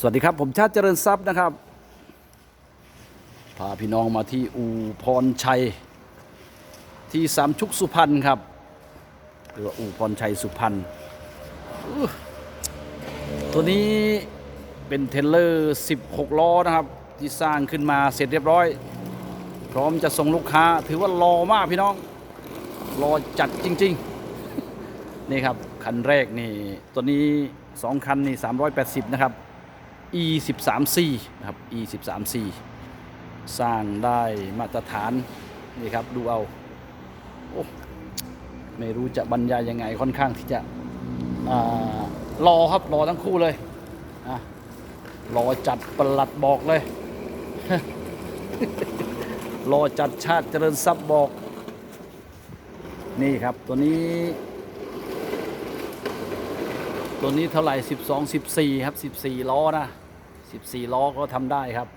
สวัสดีครับ ผมชาติเจริญทรัพย์นะครับ พาพี่น้องมาที่อู่พรชัย ที่สามชุกสุพรรณครับหรือว่าอู่พรชัยสุพรรณตัวนี้เป็นเทรลเลอร์ 16 ล้อนะครับ ที่สร้างขึ้นมาเสร็จเรียบร้อย พร้อมจะส่งลูกค้า ถือว่ารอมากพี่น้อง รอจัดจริง ๆ นี่ครับ คันแรกนี่ ตัวนี้ 2 คันนี่ 380 นะครับ e 1 3 c นะครับ e 1 3 c สร้างได้มาตรฐานนี่ครับดูเอาโอ้ไม่รู้จะบรรยายยังไงค่อนข้างที่จะรอครับรอทั้งคู่เลยอะรอจัดประหลัดบอกเลย รอจัดชาติเจริญทรัพย์บอก นี่ครับตัวนี้ ตัวนี้เท่าไหร่ 12 14 ครับ 14 ล้อนะ 14 ล้อก็ทำได้ครับ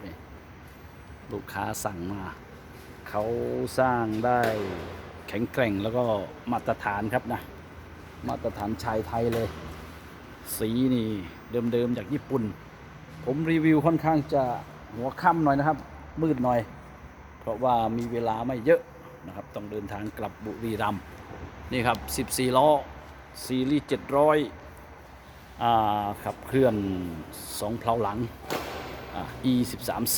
ลูกค้าสั่งมา เขาสร้างได้แข็งแกร่งแล้วก็มาตรฐานครับนะ มาตรฐานชายไทยเลย สีนี่เดิมๆจากญี่ปุ่น ผมรีวิวค่อนข้างจะหัวค่ำหน่อยนะครับ มืดหน่อย เพราะว่ามีเวลาไม่เยอะนะครับ ต้องเดินทางกลับบุรีรัมย์นี่ครับ 14 ล้อซีรีส์700อ่า ขับเคลื่อนสองเพลาหลัง e 1 3 c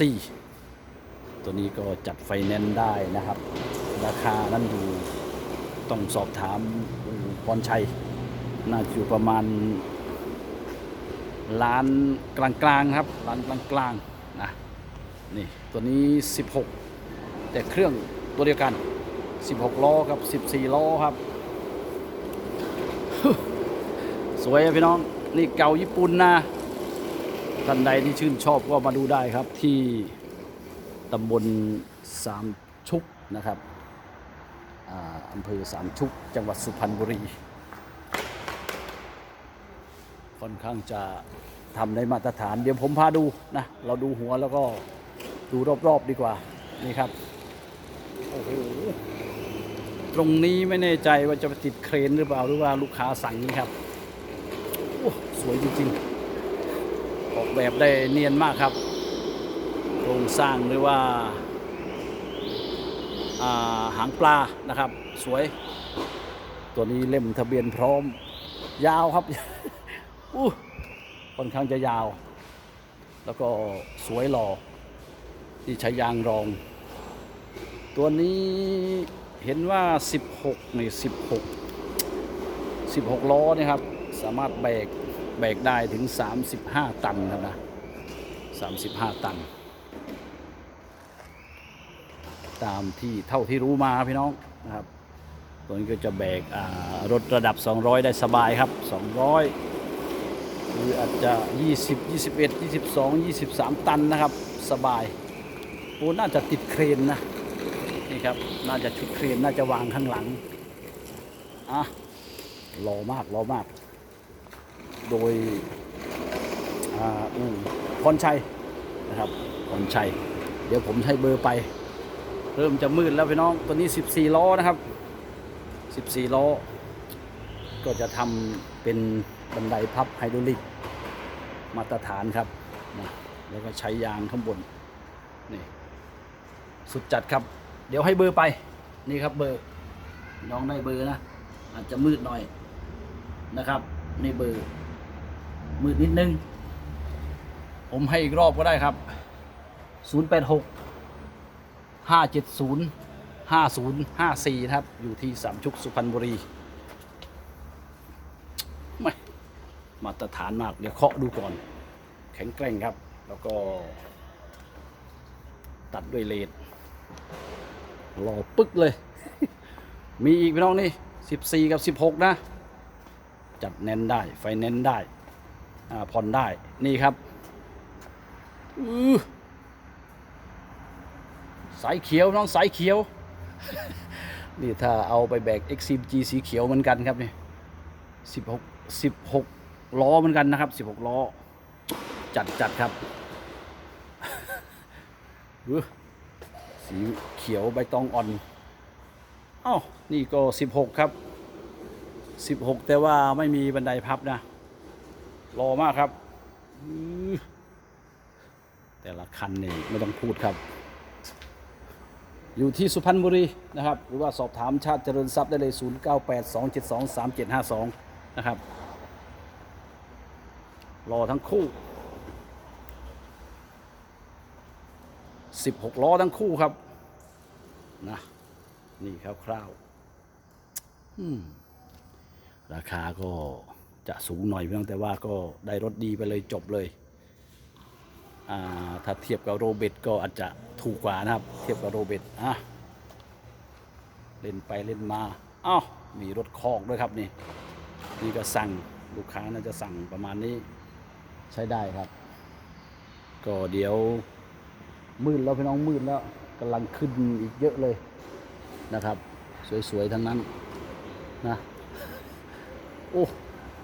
ตัวนี้ก็จัดไฟแนนซ์ได้นะครับ ราคานั้นอยู่ต้องสอบถามอู่พรชัย น่าจะอยู่ประมาณล้านกลางๆครับล้านกลางๆนะนี่ตัวนี้ 16 แต่เครื่องตัวเดียวกัน 16 ล้อกับ 14 ล้อครับ สวยอะพี่น้อง นี่เก่าญี่ปุ่นนะท่านใดที่ชื่นชอบก็มาดูได้ครับที่ตำบลสามชุกนะครับอำเภอสามชุก จังหวัดสุพรรณบุรี ค่อนข้างจะทำได้มาตรฐาน เดี๋ยวผมพาดูนะ เราดูหัวแล้วก็ดูรอบ ๆ ดีกว่า นี่ครับ โอ้โห ตรงนี้ไม่แน่ใจว่าจะติดเครนหรือเปล่า หรือว่าลูกค้าสั่งนี้ครับ สวยจริงๆ ออกแบบได้เนียนมากครับ โครงสร้างหรือว่าาหางปลานะครับ สวย ตัวนี้เล่มทะเบียนพร้อม ยาวครับอู้ค่อนข้างจะยาว แล้วก็สวยหล่อที่ใช้ยางรอง ตัวนี้เห็นว่า 16นี่16 16 ล้อนี่ครับ สามารถแบก แบกได้ถึง 35 ตันครับนะ35 ตัน ตามที่เท่าที่รู้มาพี่น้องนะครับ ตัวนี้ก็จะแบกรถระดับ 200 ได้สบายครับ 200 หรืออาจจะ 20 21 22 23 ตันนะครับสบายโอ้น่าจะติดเครนนะนี่ครับน่าจะชุดเครนน่าจะวางข้างหลังอะรอมากรอมาก โดยอ่าอู่พรชัยนะครับพรชัย เดี๋ยวผมให้เบอร์ไป เริ่มจะมืดแล้วพี่น้องตัวนี้ 14 ล้อนะครับ 14 ล้อ ก็จะทำเป็นบันไดพับไฮดรอลิกมาตรฐานครับนะแล้วก็ใช้ยางข้างบน นี่สุดจัดครับ เดี๋ยวให้เบอร์ไป นี่ครับเบอร์ น้องได้เบอร์นะ อาจจะมืดหน่อยนะครับ นี่เบอร์ มืดนิดนึง ผมให้อีกรอบก็ได้ครับ 086 570 5054 นะครับ อยู่ที่สามชุกสุพรรณบุรีไม่มาตรฐานมาก เดี๋ยวเคาะดูก่อน แข็งแกร่งครับ แล้วก็ ตัดด้วยเลดรอปึ๊กเลย มีอีกพี่น้องนี่ 14 กับ 16 นะ จัดแน้นได้ ไฟแน้นได้ ผ่อนได้นี่ครับอสายเขียวน้องสายเขียว นี่ถ้าเอาไปแบก XCG สีเขียวเหมือนกันครับนี่16 16ล้อเหมือนกันนะครับ16ล้อ จัดจัดครับสีเขียวใบตองอ่อนอ้าวนี่ก็16ครับ16แต่ว่าไม่มีบันไดพับนะ รอมากครับ แต่ละคันนี่ไม่ต้องพูดครับ อยู่ที่สุพรรณบุรีนะครับ หรือว่าสอบถามชาติเจริญทรัพย์ได้เลย 0 9 8 2 7 2 3 7 5 2 นะครับ รอทั้งคู่ 16 ล้อทั้งคู่ครับนะนี่คร่าวๆราคาก็ จะสูงหน่อยเพียงแต่ว่าก็ได้รถดีไปเลยจบเลยอ่าถ้าเทียบกับโรเบตก็อาจจะถูกกว่านะครับ เทียบกับโรเบตอะเล่นไปเล่นมาอ้าวมีรถคอกด้วยครับนี่นี่ก็สั่งลูกค้าน่าจะสั่งประมาณนี้ใช้ได้ครับ ก็เดี๋ยวมืดแล้วพี่น้องมืดแล้วกำลังขึ้นอีกเยอะเลยนะครับ สวยๆทั้งนั้นนะ โอ้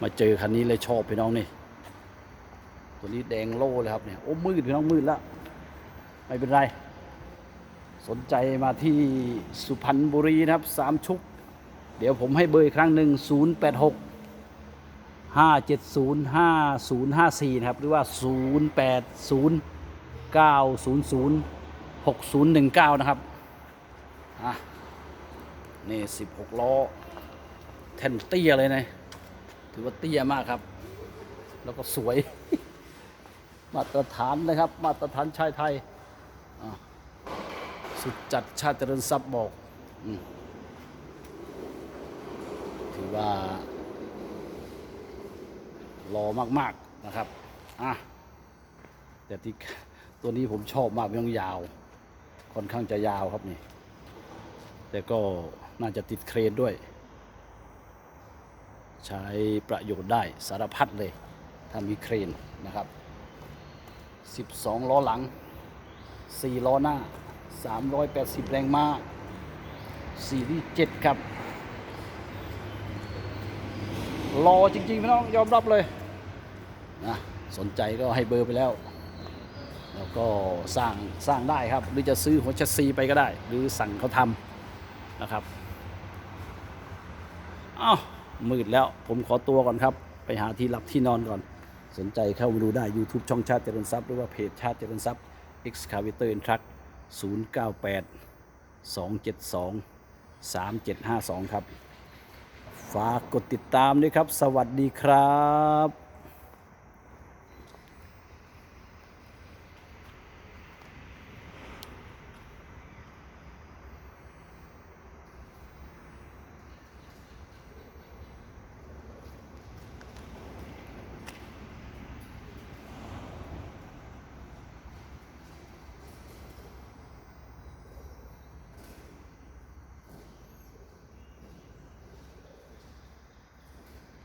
มาเจอคันนี้เลยชอบพี่น้องนี่ ตัวนี้แดงโล่เลยครับเนี่ยโอ้มืดพี่น้องมืดแล้วไม่เป็นไร สนใจมาที่สุพรรณบุรีนะครับสามชุก เดี๋ยวผมให้เบอร์อีกครั้งหนึ่ง0 8 6 5 7 0 5 0 5 4นะครับ หรือว่า0 8 0 900 6019นะครับอะนี่16ล้อแท่นเตี้ยเลยนะ ถือว่าเตี้ยมากครับ แล้วก็สวย มาตรฐานนะครับ มาตรฐานชายไทย สุดจัดชาติเจริญทรัพย์บอกอถือว่ารอมาก ๆ นะครับ อะ แต่ที่ตัวนี้ผมชอบมากมันยาว ค่อนข้างจะยาวครับนี่ แต่ก็น่าจะติดเครนด้วย ใช้ประโยชน์ได้สารพัดเลย ถ้ามีเครนนะครับ 12 ล้อหลัง 4 ล้อหน้า 380 แรงม้าซีรีส์7ครับรอจริงๆพี่น้องยอมรับเลยนะสนใจก็ให้เบอร์ไปแล้ว แล้วก็สร้างสร้างได้ครับ หรือจะซื้อหัวชัสซีไปก็ได้ หรือสั่งเขาทำนะครับอ้าว มืดแล้วผมขอตัวก่อนครับ ไปหาที่หลับที่นอนก่อน สนใจเข้ามาดูได้ YouTube ช่องชาติเจริญทรัพย์ หรือว่าเพจชาติเจริญทรัพย์ Excavator and Truck 098 272 3752 ครับ ฝากกดติดตามด้วยครับ สวัสดีครับ